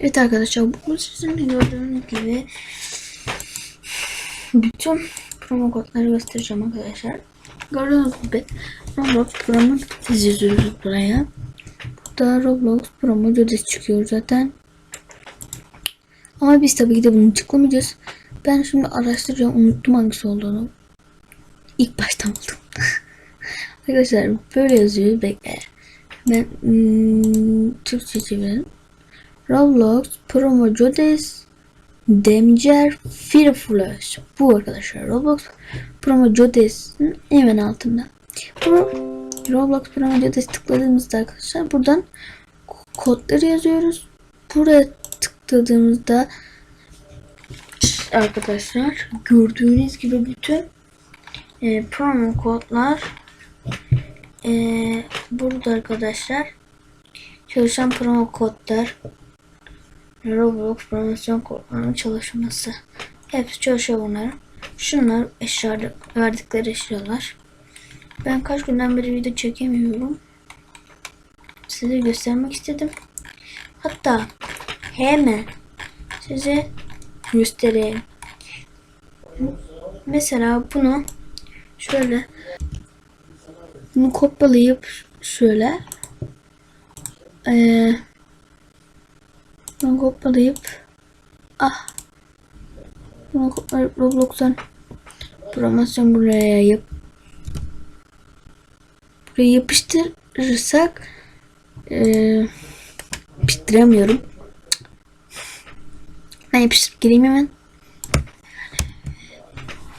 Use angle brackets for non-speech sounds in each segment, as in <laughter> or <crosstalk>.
Evet arkadaşlar bu sizin de gördüğünüz gibi bütün promo kodları göstereceğim arkadaşlar. Gördüğünüz gibi Roblox promo yazıyoruz buraya. Burada Roblox promo Jodes çıkıyor zaten. Ama biz tabii ki de bunu tıklamayacağız. Ben şimdi araştıracağım. Unuttum hangisi olduğunu. İlk baştan buldum. <laughs> Arkadaşlar böyle yazıyor. Bekle. Ben hmm, Türkçe çevirelim. Roblox Promo Jodes Demcer Fearfulash. Bu arkadaşlar Roblox Promo Jodes'in hemen altında. Bu Roblox Promo Jodes tıkladığımızda arkadaşlar buradan kodları yazıyoruz. Buraya tıkladığımızda arkadaşlar gördüğünüz gibi bütün e, promo kodlar e, burada arkadaşlar çalışan promo kodlar Roblox promosyon kodlarının çalışması. Hepsi çalışıyor bunlar şunlar eşya verdikleri eşyalar. Ben kaç günden beri video çekemiyorum. Size göstermek istedim. Hatta hemen size göstereyim. Mesela bunu şöyle bunu kopyalayıp şöyle eee bunu kopyalayıp ah bunu kopyalayıp Roblox'tan promosyon buraya yayıp buraya yapıştırırsak eee yapıştıramıyorum ben yapıştırıp gireyim hemen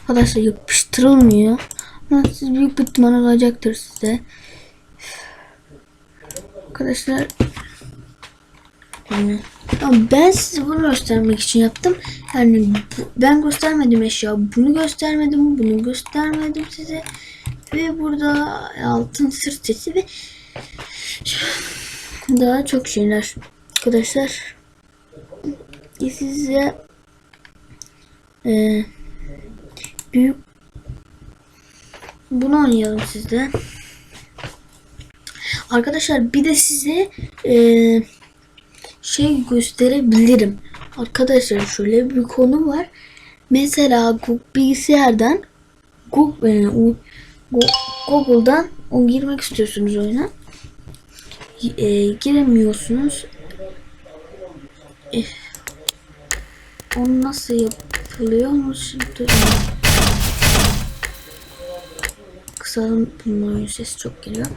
Arkadaşlar yapıştırılmıyor. Ama siz büyük bir ihtimal olacaktır size. Arkadaşlar yani, ben size bunu göstermek için yaptım. Yani bu- ben göstermedim eşya. Bunu göstermedim. Bunu göstermedim size. Ve burada altın sırt ve daha çok şeyler. Arkadaşlar size eee büyük bunu oynayalım sizde. Arkadaşlar bir de size eee, şey gösterebilirim. Arkadaşlar şöyle bir konu var. Mesela Google bilgisayardan e, Google'dan o girmek istiyorsunuz oyuna. E, giremiyorsunuz. E, onu nasıl yapılıyor mu şimdi? Kısalım bunun oyun sesi çok geliyor.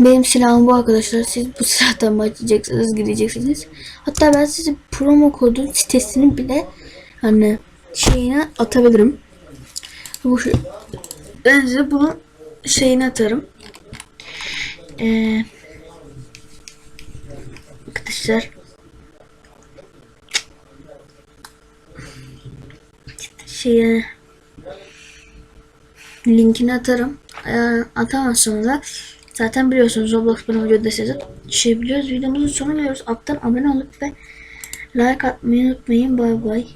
Benim silahım bu arkadaşlar. Siz bu silahtan başlayacaksınız, gideceksiniz. Hatta ben size promo kodu sitesini bile hani şeyine atabilirim. Bu şey. Ben size bunu şeyine atarım. Ee, arkadaşlar şeye linkini atarım. Eğer atamazsanız da zaten biliyorsunuz Roblox videoda size şey biliyoruz. Videomuzun sonuna geliyoruz. Alttan abone olup ve like atmayı unutmayın. Bay bay.